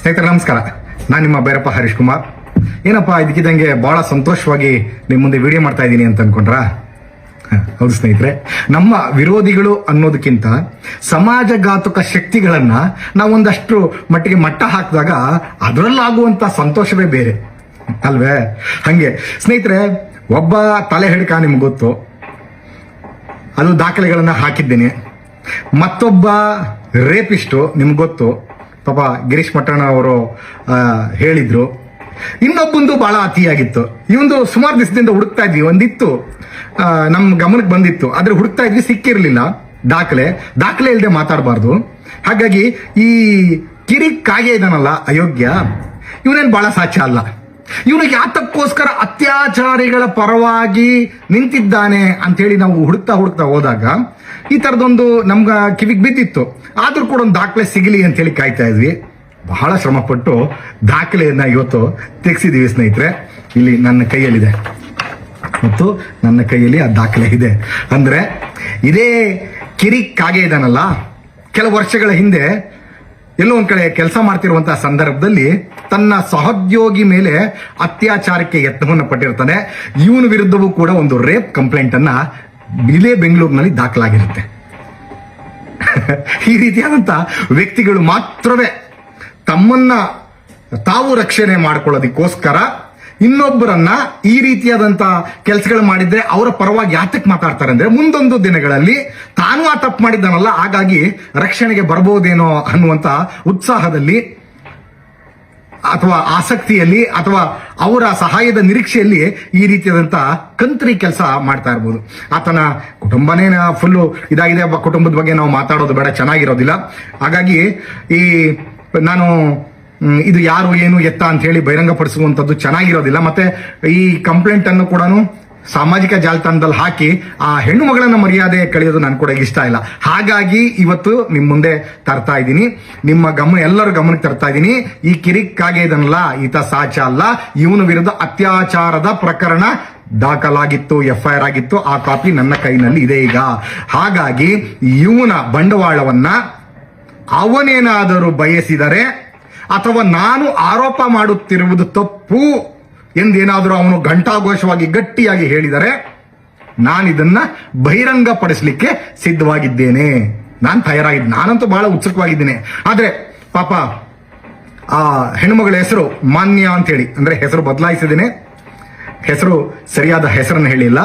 ಸ್ನೇಹಿತರೆ, ನಮಸ್ಕಾರ. ನಾನು ನಿಮ್ಮ ಬೇರಪ್ಪ ಹರೀಶ್ ಕುಮಾರ್. ಏನಪ್ಪ, ಇದಕ್ಕಿದ್ದಂಗೆ ಭಾಳ ಸಂತೋಷವಾಗಿ ನಿಮ್ಮ ಮುಂದೆ ವಿಡಿಯೋ ಮಾಡ್ತಾ ಇದ್ದೀನಿ ಅಂತ ಅನ್ಕೊಂಡ್ರಾ? ಹೌದು ಸ್ನೇಹಿತರೆ. ನಮ್ಮ ವಿರೋಧಿಗಳು ಅನ್ನೋದಕ್ಕಿಂತ ಸಮಾಜಘಾತಕ ಶಕ್ತಿಗಳನ್ನ ನಾವು ಒಂದಷ್ಟು ಮಟ್ಟಿಗೆ ಮಟ್ಟ ಹಾಕಿದಾಗ ಅದರಲ್ಲಾಗುವಂತ ಸಂತೋಷವೇ ಬೇರೆ. ಅಲ್ವೇ? ಹಂಗೆ. ಸ್ನೇಹಿತರೆ, ಒಬ್ಬ ತಲೆ ಹಿಡ್ಕ ನಿಮ್ಗೆ ಗೊತ್ತು. ಅದು ದಾಖಲೆಗಳನ್ನ ಹಾಕಿದ್ದೇನೆ. ಮತ್ತೊಬ್ಬ ರೇಪಿಸ್ಟು ನಿಮ್ಗೆ ಗೊತ್ತು. ಪಾಪ ಗಿರೀಶ್ ಮಠಣ ಅವರು ಹೇಳಿದ್ರು. ಇನ್ನೊಬ್ಬಂದು ಬಹಳ ಅತಿಯಾಗಿತ್ತು. ಇವಂದು ಸುಮಾರು ದಿವಸದಿಂದ ಹುಡುಕ್ತಾ ಇದ್ವಿ. ಒಂದಿತ್ತು ನಮ್ಮ ನಮ್ ಗಮನಕ್ಕೆ ಬಂದಿತ್ತು. ಆದ್ರೆ ಹುಡುಕ್ತಾ ಇದ್ವಿ, ಸಿಕ್ಕಿರಲಿಲ್ಲ. ದಾಖಲೆ. ದಾಖಲೆ ಇಲ್ಲದೆ ಮಾತಾಡಬಾರ್ದು. ಹಾಗಾಗಿ ಈ ಕಿರಿ ಕಾಗೆ ಇದಾನಲ್ಲ, ಅಯೋಗ್ಯ, ಇವನೇನು ಬಹಳ ಸಾಧ್ಯ ಅಲ್ಲ. ಇವನು ಯಾತಕ್ಕೋಸ್ಕರ ಅತ್ಯಾಚಾರಿಗಳ ಪರವಾಗಿ ನಿಂತಿದ್ದಾನೆ ಅಂತೇಳಿ ನಾವು ಹುಡುಕ್ತಾ ಹುಡುಕ್ತಾ ಹೋದಾಗ ಈ ತರದೊಂದು ನಮ್ಗ ಕಿವಿಗೆ ಬಿದ್ದಿತ್ತು. ಆದ್ರೂ ಕೂಡ ಒಂದು ದಾಖಲೆ ಸಿಗಲಿ ಅಂತ ಹೇಳಿ ಕಾಯ್ತಾ ಇದ್ವಿ. ಬಹಳ ಶ್ರಮಪಟ್ಟು ದಾಖಲೆಯನ್ನ ಇವತ್ತು ತೆಗೆಸಿದೀವಿ ಸ್ನೇಹಿತರೆ. ಇಲ್ಲಿ ನನ್ನ ಕೈಯಲ್ಲಿದೆ. ಮತ್ತು ನನ್ನ ಕೈಯಲ್ಲಿ ಆ ದಾಖಲೆ ಇದೆ. ಅಂದ್ರೆ ಇದೇ ಕಿರಿ ಕಾಗೆ ಇದಾನಲ್ಲ, ಕೆಲವು ವರ್ಷಗಳ ಹಿಂದೆ ಎಲ್ಲೋ ಒಂದ್ ಕಡೆ ಕೆಲಸ ಮಾಡ್ತಿರುವಂತಹ ಸಂದರ್ಭದಲ್ಲಿ ತನ್ನ ಸಹೋದ್ಯೋಗಿ ಮೇಲೆ ಅತ್ಯಾಚಾರಕ್ಕೆ ಯತ್ನವನ್ನು ಪಟ್ಟಿರ್ತಾನೆ. ಇವನ ವಿರುದ್ಧವೂ ಕೂಡ ಒಂದು ರೇಪ್ ಕಂಪ್ಲೇಂಟ್ ಅನ್ನ ಇದೇ ಬೆಂಗಳೂರಿನಲ್ಲಿ ದಾಖಲಾಗಿರುತ್ತೆ. ಈ ರೀತಿಯಾದಂಥ ವ್ಯಕ್ತಿಗಳು ಮಾತ್ರವೇ ತಮ್ಮನ್ನ ತಾವು ರಕ್ಷಣೆ ಮಾಡ್ಕೊಳ್ಳೋದಕ್ಕೋಸ್ಕರ ಇನ್ನೊಬ್ಬರನ್ನ ಈ ರೀತಿಯಾದಂಥ ಕೆಲಸಗಳು ಮಾಡಿದ್ರೆ ಅವರ ಪರವಾಗಿ ಯಾತಕ್ಕೆ ಮಾತಾಡ್ತಾರೆ ಅಂದ್ರೆ ಮುಂದೊಂದು ದಿನಗಳಲ್ಲಿ ತಾನು ಆ ತಪ್ಪು ಮಾಡಿದ್ದಾನಲ್ಲ, ಹಾಗಾಗಿ ರಕ್ಷಣೆಗೆ ಬರಬಹುದೇನೋ ಅನ್ನುವಂತ ಉತ್ಸಾಹದಲ್ಲಿ ಅಥವಾ ಆಸಕ್ತಿಯಲ್ಲಿ ಅಥವಾ ಅವರ ಸಹಾಯದ ನಿರೀಕ್ಷೆಯಲ್ಲಿ ಈ ರೀತಿಯಾದಂಥ ಕಂತ್ರಿ ಕೆಲಸ ಮಾಡ್ತಾ ಇರ್ಬೋದು. ಆತನ ಕುಟುಂಬನೇ ಫುಲ್ಲು ಇದಾಗಿದೆ. ಕುಟುಂಬದ ಬಗ್ಗೆ ನಾವು ಮಾತಾಡೋದು ಬೇಡ, ಚೆನ್ನಾಗಿರೋದಿಲ್ಲ. ಹಾಗಾಗಿ ಈ ನಾನು ಇದು ಯಾರು, ಏನು, ಎತ್ತ ಅಂತ ಹೇಳಿ ಬಹಿರಂಗಪಡಿಸುವಂತದ್ದು ಚೆನ್ನಾಗಿರೋದಿಲ್ಲ. ಮತ್ತೆ ಈ ಕಂಪ್ಲೇಂಟ್ ಅನ್ನು ಕೂಡ ಸಾಮಾಜಿಕ ಜಾಲತಾಣದಲ್ಲಿ ಹಾಕಿ ಆ ಹೆಣ್ಣು ಮಗಳನ್ನ ಮರ್ಯಾದೆ ಕಳೆಯೋದು ನಾನು ಕೂಡ ಇಷ್ಟ ಇಲ್ಲ. ಹಾಗಾಗಿ ಇವತ್ತು ನಿಮ್ ಮುಂದೆ ತರ್ತಾ ಇದ್ದೀನಿ. ನಿಮ್ಮ ಗಮನ ಎಲ್ಲರ ಗಮನಕ್ಕೆ ತರ್ತಾ ಇದ್ದೀನಿ. ಈ ಕಿರಿಕ್ಕಾಗೆ ಇದನ್ನಲ್ಲ, ಈತ ಸಾಚ ಅಲ್ಲ. ಇವನ ವಿರುದ್ಧ ಅತ್ಯಾಚಾರದ ಪ್ರಕರಣ ದಾಖಲಾಗಿತ್ತು ಎಫ್ ಐ ಆರ್ ಆಗಿತ್ತು. ಆ ಕಾಪಿ ನನ್ನ ಕೈನಲ್ಲಿ ಇದೆ ಈಗ. ಹಾಗಾಗಿ ಇವನ ಬಂಡವಾಳವನ್ನ ಅವನೇನಾದರೂ ಬಯಸಿದರೆ ಅಥವಾ ನಾನು ಆರೋಪ ಮಾಡುತ್ತಿರುವುದು ತಪ್ಪು. ಎಂದೇನಾದರೂ ಅವನು ಘಂಟಾಘೋಷವಾಗಿ ಗಟ್ಟಿಯಾಗಿ ಹೇಳಿದರೆ ನಾನಿದನ್ನ ಬಹಿರಂಗಪಡಿಸಲಿಕ್ಕೆ ಸಿದ್ಧವಾಗಿದ್ದೇನೆ. ನಾನು ತಯಾರಾಗಿದ್ದೆ ನಾನಂತೂ ಬಹಳ ಉತ್ಸುಕವಾಗಿದ್ದೇನೆ. ಆದರೆ, ಪಾಪ, ಆ ಹೆಣ್ಮಗಳ ಹೆಸರು ಮಾನ್ಯ ಅಂತ ಹೇಳಿ ಅಂದ್ರೆ ಹೆಸರು ಬದಲಾಯಿಸಿದ್ದೇನೆ. ಹೆಸರು ಸರಿಯಾದ ಹೆಸರನ್ನು ಹೇಳಿಲ್ಲ.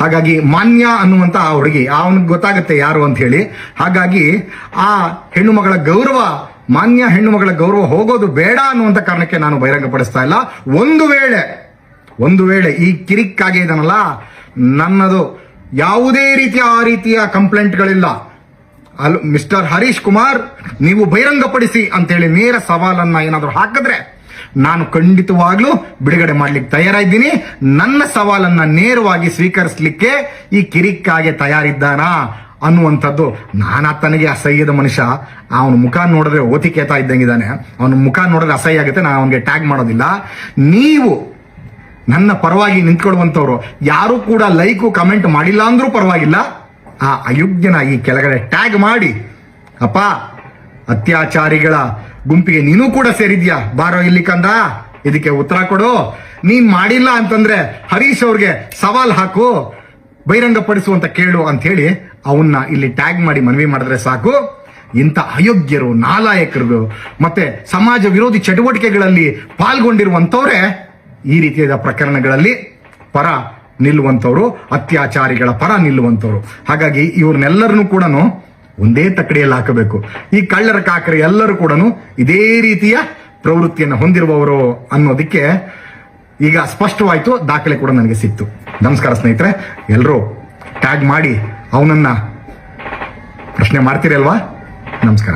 ಹಾಗಾಗಿ ಮಾನ್ಯ ಅನ್ನುವಂತ ಆ ಹುಡುಗಿ ಅವನಿಗೆ ಗೊತ್ತಾಗುತ್ತೆ ಯಾರು ಅಂತ ಹೇಳಿ ಹಾಗಾಗಿ ಆ ಹೆಣ್ಣು ಮಗಳ ಗೌರವ ಮಾನ್ಯ ಹೆಣ್ಣು ಮಗಳ ಗೌರವ ಹೋಗೋದು ಬೇಡ ಅನ್ನುವಂಥ ಕಾರಣಕ್ಕೆ ನಾನು ಬಹಿರಂಗಪಡಿಸ್ತಾ ಇಲ್ಲ. ಒಂದು ವೇಳೆ ಒಂದು ವೇಳೆ ಈ ಕಿರಿಕ್ಕಾಗಿ ಇದನ್ನಲ್ಲ ನನ್ನದು ಯಾವುದೇ ರೀತಿಯ ಆ ರೀತಿಯ ಕಂಪ್ಲೇಂಟ್ಗಳಿಲ್ಲ. ಅಲ್, ಮಿಸ್ಟರ್ ಹರೀಶ್ ಕುಮಾರ್, ನೀವು ಬಹಿರಂಗಪಡಿಸಿ ಅಂತೇಳಿ ನೇರ ಸವಾಲನ್ನ ಏನಾದರೂ ಹಾಕಿದ್ರೆ ನಾನು ಖಂಡಿತವಾಗ್ಲೂ ಬಿಡುಗಡೆ ಮಾಡ್ಲಿಕ್ಕೆ ತಯಾರಿದ್ದೀನಿ ನನ್ನ ಸವಾಲನ್ನ ನೇರವಾಗಿ ಸ್ವೀಕರಿಸಲಿಕ್ಕೆ ಈ ಕಿರಿಕ್ಕಾಗೆ ತಯಾರಿದ್ದಾನಾ? ಅನ್ನುವಂಥದ್ದು ನಾನು ಆತನಿಗೆ ಅಸಹ್ಯದ ಮನುಷ್ಯ. ಅವನ ಮುಖ ನೋಡಿದ್ರೆ ಓತಿಕೇತ ಇದ್ದಂಗಿದ್ದಾನೆ. ಅವನ ಮುಖ ನೋಡಿದ್ರೆ ಅಸಹ್ಯ ಆಗುತ್ತೆ ನಾನು ಅವನಿಗೆ ಟ್ಯಾಗ್ ಮಾಡೋದಿಲ್ಲ. ನೀವು ನನ್ನ ಪರವಾಗಿ ನಿಂತ್ಕೊಳ್ಳುವಂಥವ್ರು, ಯಾರು ಕೂಡ ಲೈಕು, ಕಮೆಂಟ್ ಮಾಡಿಲ್ಲ ಅಂದ್ರೂ ಪರವಾಗಿಲ್ಲ. ಆ ಅಯೋಗ್ಯನ ಈ ಕೆಳಗಡೆ ಟ್ಯಾಗ್ ಮಾಡಿ, ಅಪ್ಪ, ಅತ್ಯಾಚಾರಿಗಳ ಗುಂಪಿಗೆ ನೀನು ಕೂಡ ಸೇರಿದ್ಯಾ? ಬಾರೋ ಇಲ್ಲಿ ಕಂದ, ಇದಕ್ಕೆ ಉತ್ತರ ಕೊಡು. ನೀನ್ ಮಾಡಿಲ್ಲ ಅಂತಂದ್ರೆ ಹರೀಶ್ ಅವ್ರಿಗೆ ಸವಾಲ್ ಹಾಕು ಬಹಿರಂಗಪಡಿಸುವಂತ ಕೇಳು ಅಂತ ಹೇಳಿ ಅವನ್ನ ಇಲ್ಲಿ ಟ್ಯಾಗ್ ಮಾಡಿ ಮನವಿ ಮಾಡಿದ್ರೆ ಸಾಕು. ಇಂಥ ಅಯೋಗ್ಯರು, ನಾಲಾಯಕರು, ಮತ್ತೆ ಸಮಾಜ ವಿರೋಧಿ ಚಟುವಟಿಕೆಗಳಲ್ಲಿ ಪಾಲ್ಗೊಂಡಿರುವಂಥವರೇ ಈ ರೀತಿಯಾದ ಪ್ರಕರಣಗಳಲ್ಲಿ ಪರ ನಿಲ್ಲುವಂಥವ್ರು, ಅತ್ಯಾಚಾರಿಗಳ ಪರ ನಿಲ್ಲುವಂಥವ್ರು. ಹಾಗಾಗಿ ಇವ್ರನ್ನೆಲ್ಲರನ್ನೂ ಕೂಡ ಒಂದೇ ತಕ್ಕಡಿಯಲ್ಲಿ ಹಾಕಬೇಕು. ಈ ಕಳ್ಳರ ಕಾಕರ ಎಲ್ಲರೂ ಕೂಡ ಇದೇ ರೀತಿಯ ಪ್ರವೃತ್ತಿಯನ್ನು ಹೊಂದಿರುವವರು ಅನ್ನೋದಕ್ಕೆ ಈಗ ಸ್ಪಷ್ಟವಾಯ್ತು, ದಾಖಲೆ ಕೂಡ ನನಗೆ ಸಿಕ್ತು. ನಮಸ್ಕಾರ ಸ್ನೇಹಿತರೆ ಎಲ್ಲರೂ ಟ್ಯಾಗ್ ಮಾಡಿ ಅವನನ್ನ ಪ್ರಶ್ನೆ ಮಾಡ್ತೀರಲ್ವಾ ನಮಸ್ಕಾರ.